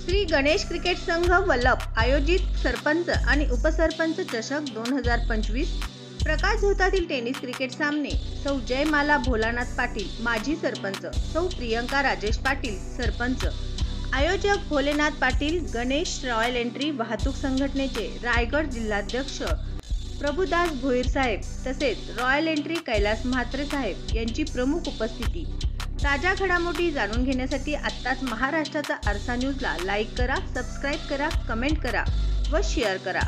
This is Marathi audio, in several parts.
श्री गणेश क्रिकेट संघ वल्लभ आयोजित सरपंच आणि उपसरपंच चषक दोन हजार पंचवीस प्रकाश झोतातील टेनिस क्रिकेट सामने सौ जयमाला भोलानाथ पाटील माजी सरपंच सौ प्रियंका राजेश पाटील सरपंच. आयोजक भोलेनाथ पाटील गणेश रॉयल एंट्री वाहतूक संघटनेचे रायगड जिल्हाध्यक्ष प्रभुदास भोईर साहेब तसेच रॉयल एंट्री कैलास म्हात्रे साहेब यांची प्रमुख उपस्थिती. ताज्या घडामोडी जाणून घेण्यासाठी आत्ताच महाराष्ट्राचा आरसा न्यूजला लाईक करा सबस्क्राईब करा कमेंट करा व शेअर करा.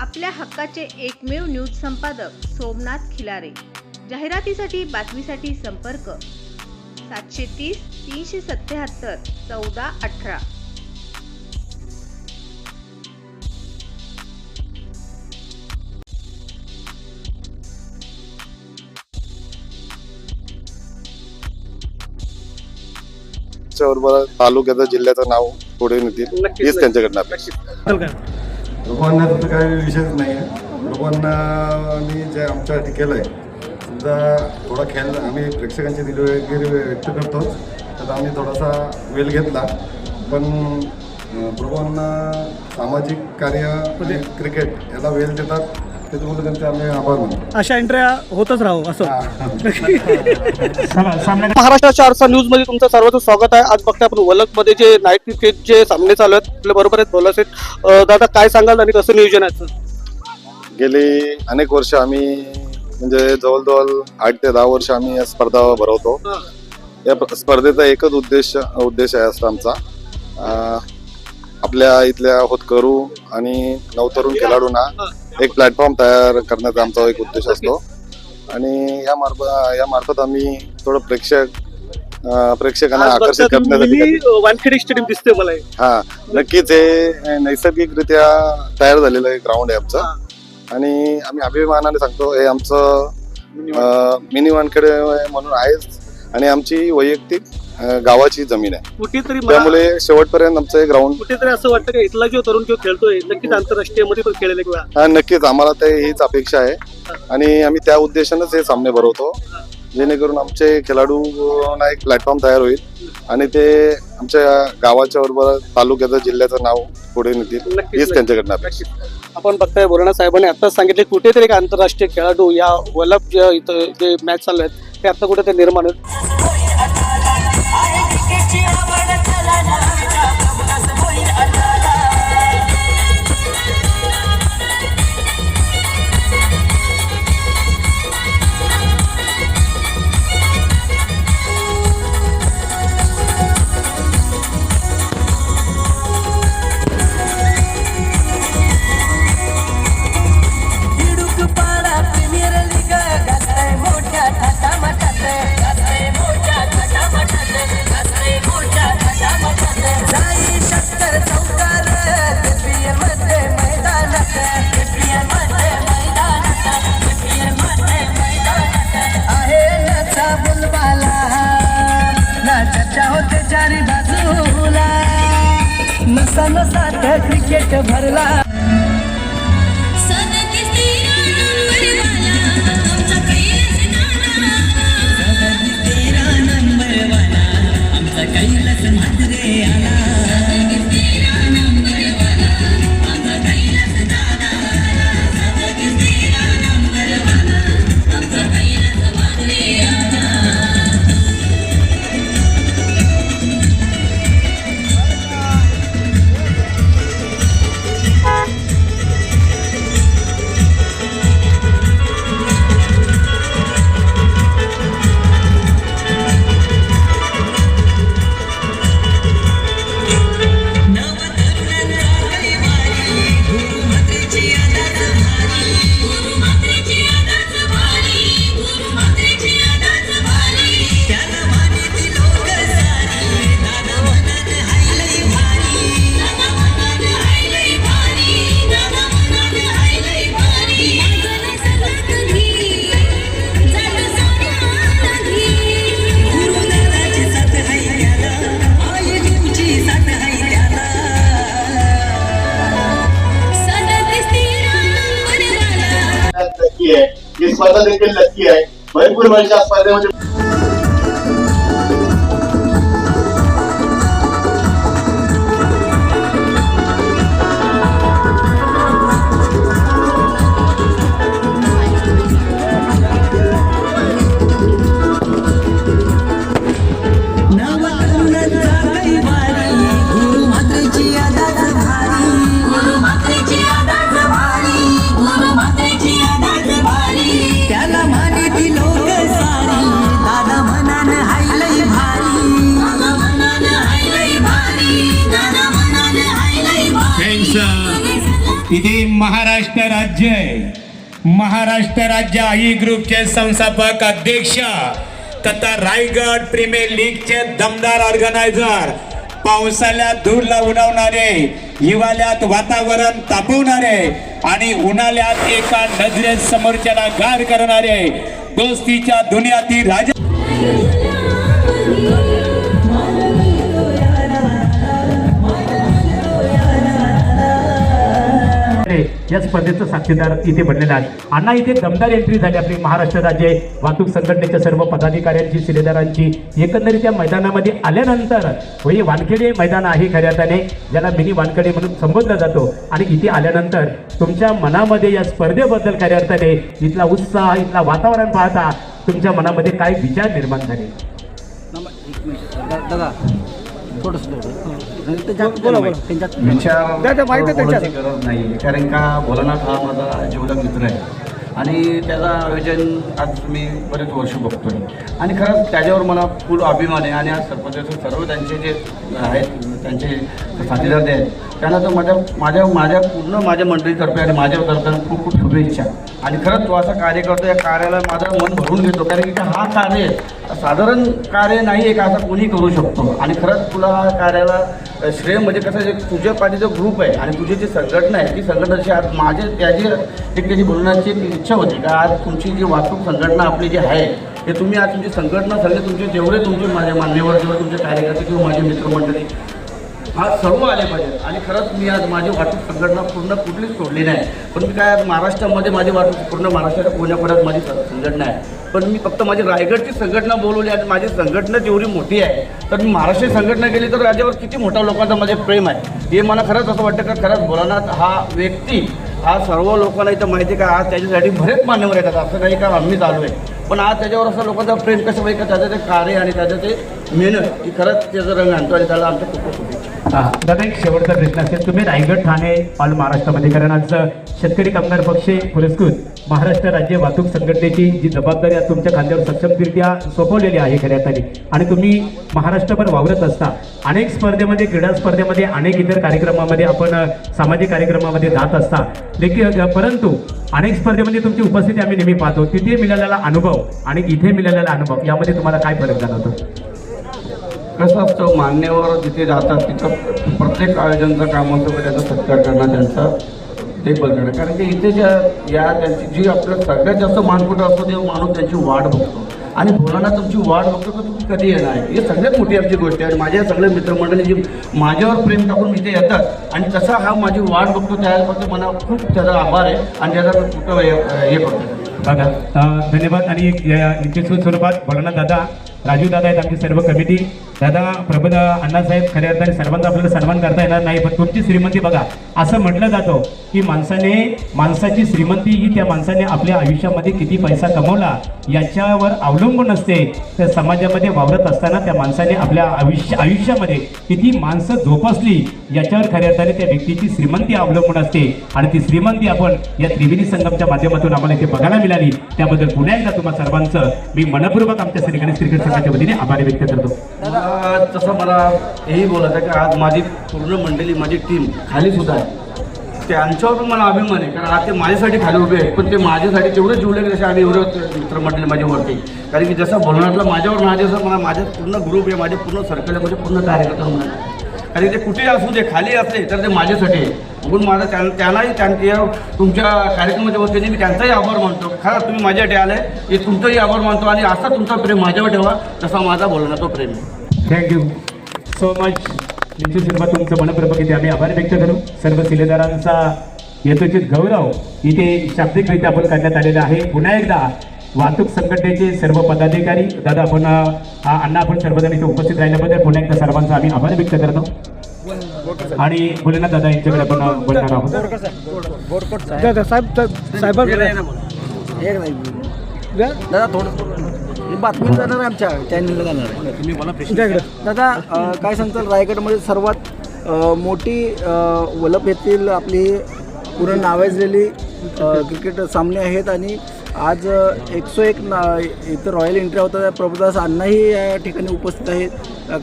आपल्या हक्काचे एकमेव न्यूज संपादक सोमनाथ खिलारे. जाहिरातीसाठी बातमीसाठी संपर्क सातशे तीस तीनशे सत्याहत्तर चौदा अठरा. बरोबर तालुक्याचं जिल्ह्याचं नाव पुढे नेतील. हीच त्यांच्याकडनं अपेक्षा लोकांना तर काही विषयच नाही आहे. लोकांनी जे आमच्यासाठी केलं आहे समजा थोडा खेळ आम्ही प्रेक्षकांची दिली वगैरे व्यक्त करतोच. तर आम्ही थोडासा वेळ घेतला. पण प्रभूंना सामाजिक कार्य क्रिकेट याला वेळ देतात. त्याच्यामुळे त्यांचे आम्ही आभार मानतो. अशा एंट्र्या होतच राहू असं. महाराष्ट्राच्या आरसा न्यूजमध्ये तुमचं सर्वांचं स्वागत आहे. आज बघता आपण वलकमध्ये जे नाईट क्रिकेट जे सामने चालू आहेत आपल्या बरोबर आहेत बोला दादा काय सांगाल आणि कसं नियोजन आहे? गेली अनेक वर्ष आम्ही म्हणजे जवळजवळ आठ ते दहा वर्ष आम्ही या स्पर्धा भरवतो. या स्पर्धेचा एकच उद्देश उद्देश आहे असतो आमचा. अं, आपल्या इथल्या होतकरू आणि नवतरुण खेळाडूंना एक प्लॅटफॉर्म तयार करण्याचा आमचा एक उद्देश असतो. आणि या मार्फत या मार्फत आम्ही थोडं प्रेक्षक अं, प्रेक्षकांना आकर्षित करण्यासाठी वानखेडे स्टेडियम दिसते मला. हे. हा नक्कीच हे नैसर्गिकरित्या तयार झालेलं एक ग्राउंड आहे आमचं. आणि आम्ही अभिमानाने सांगतो हे आमचं मिनी वानखेडे म्हणून आहेच. आणि आमची वैयक्तिक गावाची जमीन आहे. कुठेतरी मला- त्यामुळे शेवटपर्यंत आमचं हे ग्राउंड कुठेतरी असं वाटतं की इथला जो तरुण जो खेळतोय नक्कीच आंतरराष्ट्रीयमध्ये तो खेळेल एक वेळा. नक्कीच. आम्हाला ते हीच अपेक्षा आहे. आणि आम्ही त्या उद्देशानंच हे सामने भरवतो. जेणेकरून आमचे खेळाडूंना एक प्लॅटफॉर्म तयार होईल. आणि ते आमच्या गावाच्या बरोबर तालुक्याचं जिल्ह्याचं नाव पुढे नेतील. नक्कीच, हीच त्यांच्याकडनं अपेक्षा. आपण बघताय बोरणा साहेबांनी आताच सांगितले कुठेतरी एक आंतरराष्ट्रीय खेळाडू या वलभ जे इथं जे मॅच चालू आहेत ते आता कुठे ते निर्माण आहेत. स्पर्धा देखील नक्की आहे. भरपूर वर्ष स्पर्धेमध्ये म्हणजे महाराष्ट्र राज्य महाराष्ट्र राज्य आई ग्रुपचे संस्थापक अध्यक्ष तथा रायगड प्रीमियर लीगचे दमदार ऑर्गनायझर पावसाळ्यात धूरला उडवणारे हिवाळ्यात वातावरण तापवणारे आणि उन्हाळ्यात एका नजरेत समोरच्याला गार करणारे दोस्तीच्या दुनियातील राजा या स्पर्धेचं साक्षीदार इथे बनलेलं आहे. अण्णा इथे दमदार एंट्री झाली आपली महाराष्ट्र राज्य वाहतूक संघटनेच्या सर्व पदाधिकाऱ्यांची शिलेदारांची एकंदरीत या मैदानामध्ये आल्यानंतर व हे वानखेडे मैदान आहे खऱ्या अर्थाने. ज्याला मिनी वानखेडे म्हणून संबोधला जातो. आणि इथे आल्यानंतर तुमच्या मनामध्ये या स्पर्धेबद्दल खऱ्या अर्थाने इथला उत्साह इथला वातावरण पाहता तुमच्या मनामध्ये काय विचार निर्माण झाले? दादा थोडंसं विचार नाही कारण का भोलानाथ हा माझा जीवलग मित्र आहे. आणि त्याचं आयोजन आज मी बरेच वर्ष बघतोय. आणि खरंच त्याच्यावर मला फुल अभिमान आहे आणि आज सरपंच सर्व त्यांचे जे आहेत त्यांचे साथीदार जे आहेत त्यांना तर माझ्या माझ्या माझ्या पूर्ण माझ्या मंडळीतर्फे आणि माझ्यातर्फे खूप खूप शुभेच्छा. आणि खरंच तो असा कार्य करतो या कार्याला माझं मन भरून घेतो कारण की हा कार्य साधारण कार्य नाही आहे का असं कोणी करू शकतो. आणि खरंच तुला हा कार्याला श्रेय म्हणजे कसं जे तुझ्या पाठीचा ग्रुप आहे आणि तुझी जी संघटना आहे ती संघटनाची आज माझे त्याची एक त्याची बोलण्याची इच्छा होती का? आज तुमची जी वाहतूक संघटना आपली जी आहे हे तुम्ही आज तुमची संघटना सगळे तुमचे जेवढे तुमचे माझे मान्यवर जेवढे तुमचे कार्यकर्ते किंवा माझे मित्रमंडळी आज सर्व आले पाहिजेत. आणि खरंच मी आज माझी वाहतूक संघटना पूर्ण कुठलीच सोडली नाही. पण मी काय महाराष्ट्रामध्ये माझी वाहतूक पूर्ण महाराष्ट्राच्या कोण्यापर्यंत माझी संघटना आहे. पण मी फक्त माझी रायगडची संघटना बोलवली आणि माझी संघटना जेवढी मोठी आहे तर मी महाराष्ट्रीय संघटना केली तर राज्यावर किती मोठा लोकांचा माझे प्रेम आहे. हे मला खरंच असं वाटतं का? खरंच भोलानाथ हा व्यक्ती आज सर्व लोकांना इथं माहिती आहे का? आज त्याच्यासाठी बरेच मान्यवर येतात. असं नाही का आम्ही चालू आहे. पण आज त्याच्यावर असं लोकांचं प्रेम कसं पाहिजे का? त्याचं ते कार्य आणि त्याचं ते मेहनत ही खरंच त्याचं रंग आणतो आणि त्याला आमच्या खूप खूप दादा एक शेवटचा प्रश्न असेल. तुम्ही रायगड ठाणे ऑल महाराष्ट्रामध्ये कारण आज शेतकरी कामगार पक्ष पुरस्कृत. महाराष्ट्र राज्य वाहतूक संघटनेची जी जबाबदारी आज तुमच्या खांद्यावर सक्षमरित्या सोपवलेली आहे खऱ्या अर्थाने आणि तुम्ही महाराष्ट्रभर वावरत असता अनेक स्पर्धेमध्ये क्रीडा स्पर्धेमध्ये अनेक इतर कार्यक्रमामध्ये आपण सामाजिक कार्यक्रमामध्ये जात असता. देखील परंतु अनेक स्पर्धेमध्ये तुमची उपस्थिती आम्ही नेहमी पाहतो. तिथे मिळालेला अनुभव आणि इथे मिळालेला अनुभव यामध्ये तुम्हाला काय फरक जाणवतो? कसं असतं मान्यवर जिथे जातात तिथं प्रत्येक आयोजनचं काम असतं त्याचा सत्कार करणं त्यांचा ते बघणं कारण की इथे ज्या या त्यांची जी आपलं सगळ्यात जास्त मानपुट असतो ते माणूस त्यांची वाट बघतो आणि बोलाना तुमची वाट बघतो तर तुम्ही कधी येणार हे सगळ्यात मोठी आमची गोष्ट आहे आणि माझ्या सगळे मित्रमंडळी जी माझ्यावर प्रेम टाकून इथे येतात आणि तसा हा माझी वाट बघतो त्याबद्दल मला खूप त्याचा आभार आहे आणि त्याचा मी हे करतो दादा धन्यवाद आणि एक निश्चित स्वरूपात बोला दादा राजू दादा आहेत आमची सर्व कमिटी. दादा प्रबोध अण्णासाहेब खऱ्या अर्थाने सर्वांचा आपल्याला सन्मान करता येणार नाही पण तुमची श्रीमंती बघा. असं म्हटलं जातं की माणसाने माणसाची श्रीमंती ही त्या माणसाने आपल्या आयुष्यामध्ये किती पैसा कमवला याच्यावर अवलंबून असते. तर समाजामध्ये वावरत असताना त्या माणसाने आपल्या आयुष्य आयुष्यामध्ये किती माणसं जोपासली याच्यावर खऱ्या अर्थाने त्या व्यक्तीची श्रीमंती अवलंबून असते. आणि ती श्रीमंती आपण या त्रिवेणी संगमच्या माध्यमातून आम्हाला इथे बघायला मिळाली. त्याबद्दल पुन्हा एकदा तुम्हाला सर्वांचं मी मनपूर्वक आमच्या श्री क्रिकेट संघाच्या वतीने आभारी व्यक्त करतो. तसं मला हेही बोलायचं आहे की आज माझी पूर्ण मंडळी माझी टीम खाली सुद्धा आहे. त्यांच्यावर पण मला अभिमान आहे कारण आज ते माझ्यासाठी खाली उभे आहेत. पण ते माझ्यासाठी जेवढे जुळले की जसे आम्ही एवढे मित्रमंडळी माझ्यावरती कारण की जसं बोलणारला माझ्यावर माझे मला माझ्या पूर्ण ग्रुप आहे माझे पूर्ण सर्कल आहे माझे पूर्ण कार्यकर्ता म्हणून. आणि ते कुठेही असू दे खाली असले तर ते माझ्यासाठी म्हणून माझा त्यां त्यांनाही त्यांच्या तुमच्या कार्यक्रमाच्या वतीने मी त्यांचाही आभार मानतो. खरं तुम्ही माझ्यासाठी आले हे तुमचाही आभार मानतो आणि असा तुमचा प्रेम माझ्यावर ठेवा तसा माझा बोलण्याचा तो प्रेम थँक्यू सो मच निश्चित स्वरूपात तुमचं मनपूर्वक इथे आम्ही आभार व्यक्त करू. सर्व शिलेदारांचा यथोचित गौरव इथे शाब्दिकरित्या आपण करण्यात आलेला आहे. पुन्हा एकदा वाहतूक संघटनेचे सर्व पदाधिकारी दादा आपण अण्णा आपण सर्वजण इथे उपस्थित राहिल्याबद्दल पुन्हा एकदा सर्वांचा आम्ही आभार व्यक्त करतो. आणि भोलेनाथ दादा यांच्याकडे आपण बोलणार आहोत. दादा साहेब साहेब एक नाही. दादा थोडं बातमी जाणार आहे आमच्या चॅनलला जाणार आहे. तुम्ही मला दादा काय सांगताल? रायगडमध्ये सर्वात मोठी वलप येथील आपली पूर्ण नावाजलेली क्रिकेट सामने आहेत आणि आज एकशे एक ना इथं रॉयल एंट्री होता. प्रभुदास अण्णाही या ठिकाणी उपस्थित आहेत.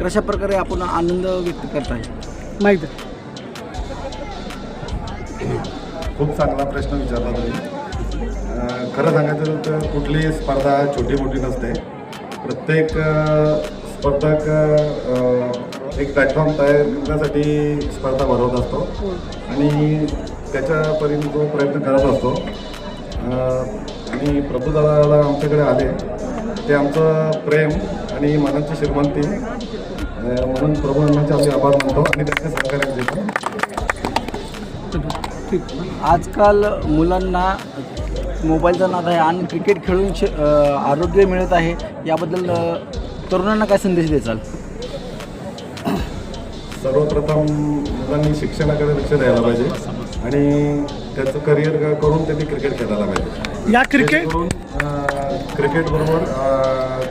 कशा प्रकारे आपण आनंद व्यक्त करताय? माहिती खूप चांगला प्रश्न विचारला तुम्ही. खरं सांगायचं तर कुठलीही स्पर्धा छोटी मोठी नसते. प्रत्येक स्पर्धक एक प्लॅटफॉर्म तयार करण्यासाठी स्पर्धा भरवत असतो. आणि त्याच्यापर्यंत तो प्रयत्न करत असतो. आणि प्रभुदादा आमच्याकडे आले. ते आमचं प्रेम आणि मनाची श्रीमंती. म्हणून प्रभूंचे आम्ही आभार मानतो आणि त्यांचे सहकार्य देतो आजकाल मुलांना मोबाईलचा नाद आहे आणि क्रिकेट खेळून श आरोग्य मिळत आहे. याबद्दल तरुणांना काय संदेश द्याल सर्वप्रथम मुलांनी शिक्षणाकडे लक्ष द्यायला पाहिजे आणि त्याचं करिअर करून त्यांनी क्रिकेट खेळायला पाहिजे. या क्रिकेट? क्रिकेटबरोबर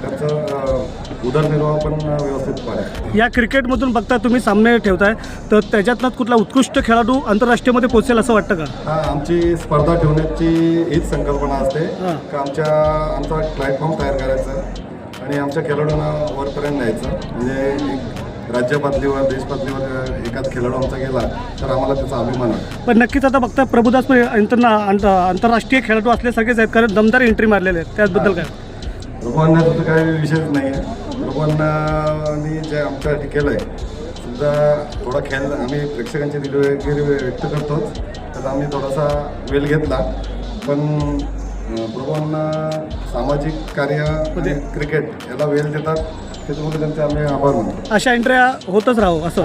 त्यांचं अं, उदरनिर्वाह पण व्यवस्थित या क्रिकेटमधून बघता तुम्ही सामने ठेवताय तर त्याच्यातनं कुठला उत्कृष्ट खेळाडू आंतरराष्ट्रीयमध्ये पोहोचेल असं वाटतं का? हा आमची स्पर्धा ठेवण्याची हीच संकल्पना असते. हां. का आमच्या आमचा प्लॅटफॉर्म तयार करायचं आणि आमच्या खेळाडूंना वरपर्यंत न्यायचं. म्हणजे एक राज्य पातळीवर देश पातळीवर एखादा खेळाडू आमचा गेला तर आम्हाला त्याचा अभिमान आहे. पण नक्कीच आता बघता प्रभुदास पण आंत- आंतरराष्ट्रीय खेळाडू असल्यासारखेच आहेत कारण दमदार एंट्री मारलेले आहेत. त्याबद्दल काय? प्रभूंना तर काही विषयच नाही आहे प्रभूंनी जे आमच्यासाठी केलं आहे सुद्धा थोडा खेळ आम्ही प्रेक्षकांची दिलगिरी व्यक्त करतोच. तर आम्ही थोडासा वेळ घेतला. पण अं, प्रभूंना सामाजिक कार्य आणि क्रिकेट याला वेळ देतात. त्याच्यामुळे त्यांचे आम्ही आभार मानतो. अशा एंट्र्या होतच राहू असं.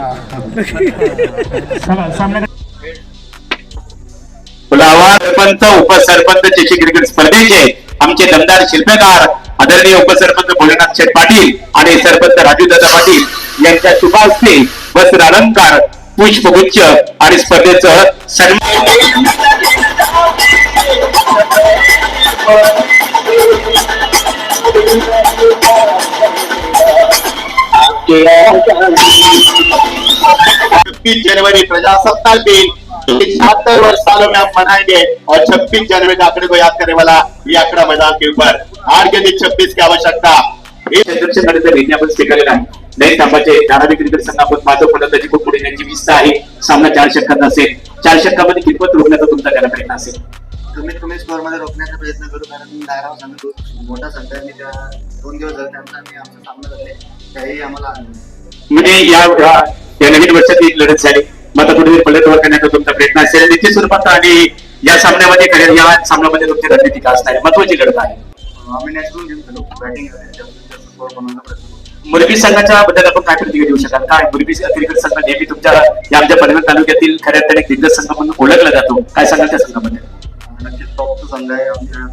सरपंच उपसरपंच चषक क्रिकेट स्पर्धेचे आमचे दमदार शिल्पकार आदरणीय उपसरपंच भोलेनाथ शेठ पाटील आणि सरपंच राजू दादा पाटील यांच्या शुभ हस्ते वस्त्र अलंकार पुष्पगुच्छ आणि स्पर्धेचं सन्मान छब्बीस जनवरी प्रजासत्ताक दिन. छिहत्तर वर्ष सालों में आप मनाएंगे और छब्बीस जनवरी के आंकड़े को याद करने वाला ये आंकड़ा मैदान के ऊपर. आज के दिन छब्बीस की आवश्यकता. अध्यक्षांकडे आपण स्वीकारलेला आहे नवीन तांबाचे धारावी क्रिकेट संघापत माधव फलंदाजी खूप पुढे त्यांची विस्त आहे. सामना चार षटकांचा असेल. चार षटकामध्ये कितपत रोखण्याचा तुमचा त्याला प्रयत्न असेल? कमीत कमी स्कोअरमध्ये रोखण्याचा प्रयत्न करू कारण दायराव संघ खूप मोठा संघ आहे आणि त्या दोन दिवस झाले त्यांचा आम्ही आमचा सामना झाले त्याही आम्हाला. म्हणजे या या- नवीन वर्षात एक लढत झाली. मग आता कुठेतरी पलटवर करण्याचा तुमचा प्रयत्न असेल. निश्चित स्वरूपात आणि या सामन्यामध्ये खरं या सामन्यामध्ये तुमची रणनीती का असणार महत्वाची लढत आहे. आम्ही नॅचरल गेम खेळू बॅटिंग स्कोअर बनवण्याचा प्रयत्न मुरबी संघाच्या बद्दल आपण काय प्रतिक्रिया देऊ शकाल? काय? मुरबी क्रिकेट संघ नेहमी तुमच्या या आमच्या पनवेल तालुक्यातील खऱ्या अर्थाने दिग्गज संघ म्हणून ओळखला जातो. काय सांगाल त्या संघाबद्दल? नक्कीच आहे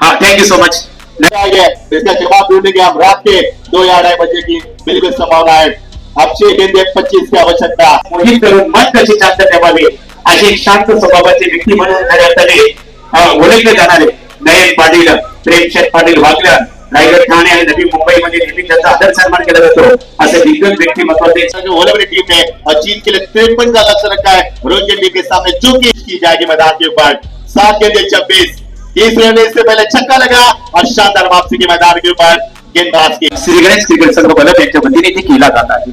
हाँ सो मच इसका जवाब रात के दो या अढ़ाई बजे की बिल्कुल संभावना है। अब छह गेंदे, पच्चीस की आवश्यकता। मोहित करून मन कशी शांत ठेवावी अशी शांत स्वभावाची व्यक्ती म्हणून खऱ्या अर्थाने ओळखले जाणारे नयन पाटील प्रेमशेठ पाटील वागलं रायगड ठाणे आणि नवी मुंबईमध्ये नेहमी त्यांचा आदर सन्मान केला जातो. असे दिग्गज व्यक्तिमत्वाचे होने वाली टीम ने जीत के लिए तिरपन का लक्ष्य रखा है रोहित के सामने चूकी की जाएगी मैदान के ऊपर सात गेंदे छब्बीस. तीसरे इनिंग्स से पहले छक्का लगा और शानदार वापसी के मैदान के ऊपर गेंदबाज की श्री गणेश क्रिकेट संघ बलप यांच्या वतीने ते केला जात आहे.